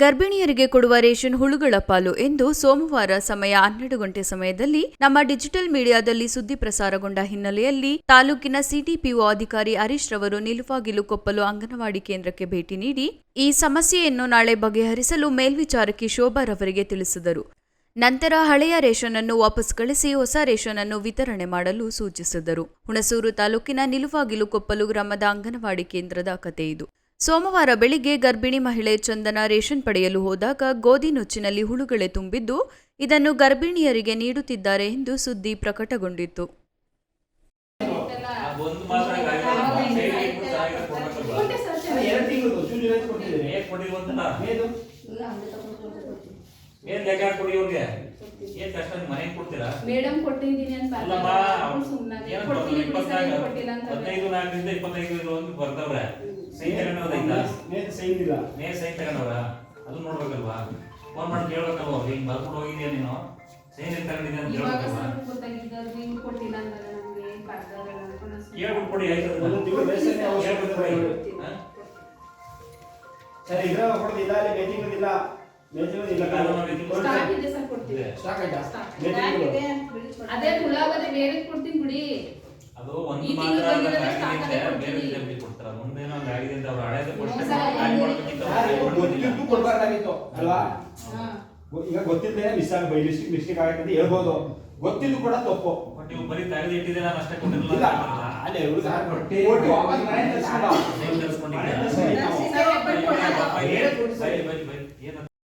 ಗರ್ಭಿಣಿಯರಿಗೆ ಕೊಡುವ ರೇಷನ್ ಹುಳುಗಳ ಪಾಲು ಎಂದು ಸೋಮವಾರ ಸಮಯ ಹನ್ನೆರಡು ಗಂಟೆ ಸಮಯದಲ್ಲಿ ನಮ್ಮ ಡಿಜಿಟಲ್ ಮೀಡಿಯಾದಲ್ಲಿ ಸುದ್ದಿ ಪ್ರಸಾರಗೊಂಡ ಹಿನ್ನೆಲೆಯಲ್ಲಿ ತಾಲೂಕಿನ ಸಿಟಿಪಿಒ ಅಧಿಕಾರಿ ಹರೀಶ್ ರವರು ನಿಲುವಾಗಿಲು ಕೊಪ್ಪಲು ಅಂಗನವಾಡಿ ಕೇಂದ್ರಕ್ಕೆ ಭೇಟಿ ನೀಡಿ ಈ ಸಮಸ್ಯೆಯನ್ನು ನಾಳೆ ಬಗೆಹರಿಸಲು ಮೇಲ್ವಿಚಾರಕಿ ಶೋಭಾ ರವರಿಗೆ ತಿಳಿಸಿದರು. ನಂತರ ಹಳೆಯ ರೇಷನ್ ಅನ್ನು ವಾಪಸ್ ಕಳಿಸಿ ಹೊಸ ರೇಷನ್ ಅನ್ನು ವಿತರಣೆ ಮಾಡಲು ಸೂಚಿಸಿದರು. ಹುಣಸೂರು ತಾಲೂಕಿನ ನಿಲುವಾಗಿಲು ಕೊಪ್ಪಲು ಗ್ರಾಮದ ಅಂಗನವಾಡಿ ಕೇಂದ್ರದ ಕತೆ ಇದು. ಸೋಮವಾರ ಬೆಳಿಗ್ಗೆ ಗರ್ಭಿಣಿ ಮಹಿಳೆ ಚಂದನ ರೇಷನ್ ಪಡೆಯಲು ಹೋದಾಗ ಗೋಧಿ ನುಚ್ಚಿನಲ್ಲಿ ಹುಳುಗಳೇ ತುಂಬಿದ್ದು ಇದನ್ನು ಗರ್ಭಿಣಿಯರಿಗೆ ನೀಡುತ್ತಿದ್ದಾರೆ ಎಂದು ಸುದ್ದಿ ಪ್ರಕಟಗೊಂಡಿತ್ತು. ಏನ್ ಲೆಕ್ಕ ಕೊಡಿ ಏನ್ ಕಷ್ಟ ಕೊಡ್ತೀರಾ ಮೇಡಮ್ ಕೊಟ್ಟಿದ್ದೀನಿ ಅಂತ ಇಲ್ಲ ನೇ ಸೈನ್ ತಗೊಂಡವ್ರ? ಅದು ನೋಡ್ಬೇಕಲ್ವಾ? ಫೋನ್ ಮಾಡಿ ಕೇಳ್ಬೇಕಲ್ವಾ ಅವ್ರು? ಹಿಂಗ್ ಬರ್ಕೊಂಡು ಹೋಗಿದ್ಯಾ ನೀನು? ಸೈನ್ ಎಲ್ಲಿ ತಗೊಂಡಿದ್ಯಾ ಅಂತ ಇವಾಗ ಕೇಳ್ಬೇಕಲ್ವಾ? ಸರ್ ಗೊತ್ತಾಗಿದ್ದವ್ರು ಇವ್ರು ಕೊಟ್ಟಿಲ್ಲ ಅಂದಾಗ ನಮ್ಗೆ ಬರ್ದವ್ರಲ್ಲ ಅನ್ಕೊಂಡು ಸುಮ್ನೆ ಕೇಳ್ಬಿಟ್ಟು ಕೊಡಿ ಆಯ್ತು. ಕೊಡಿ ಹಾ? ಸರಿ ಇದ್ರ ಕೊಡೋದಿಲ್ಲ ಅಲ್ಲಿ ಇಲ್ಲ ಇದೆ ಸರ್ ಕೊಡ್ತೀವಿ ಇದೆ. ಸ್ಟಾಕ್ ಆಯ್ತಾ ಅದೇ ಹುಳ ಬೇರೆ ಕೊಡ್ತೀನಿ ಬಿಡಿ. ಅದು ಒಂದು ಮಾತ್ರ ಬಂದಿರೋದು ಅದೇ ಕೊಡ್ತೀವಿ. ರೀತಿಯಲ್ಲಿ ಕೊಡ್ತಾರೆ ಒಂದೇನೋ ಒಂದು ಆಗಿದೆ ಅಂತ ಅವ್ರು ಹಳೇದು ಕೊಡ್ತಾರೆ ಮೋಸ ಖಾಲಿ ಮಾಡ್ಬೇಕಿತ್ತು ಅವ್ರು ಯಾರು ಖಾಲಿ ಗೊತ್ತಿದ್ದು. ಕೊಡ್ಬಾರ್ದಾಗಿತ್ತು. ಅಲ್ವಾ? ಈಗ ಗೊತ್ತಿದ್ದೆ ಮಿಸ್ ಆಗ ಬೈ ಮಿಸ್ಟೇಕ್ ಮಿಸ್ಟೇಕ್ ಆಗುತ್ತೆ ಅಂತ ಹೇಳ್ಬೋದು. ಗೊತ್ತಿದ್ದು ಕೂಡ ತಪ್ಪು. ಬಟ್ ನೀವು ಬರೀ ತೆಗೆದು ಇಟ್ಟಿದ್ದೆ ನಾನು ಅಷ್ಟೇ ಕೊಟ್ಟಿರಲಿಲ್ಲ ಅಲ್ಲೇ ಹುಡುಗ ಕೊಟ್ಟು ವಾಪಸ್ ಮನೆ ತರ್ಸ್ಕೊಂಡ. ಬರಿ ಸರ್, ಒಬ್ಬರು ಕೊಡಲ್ಲ. ಬೈ, ಬೈ, ಬೈ, ಬೈ, ಏನಂತ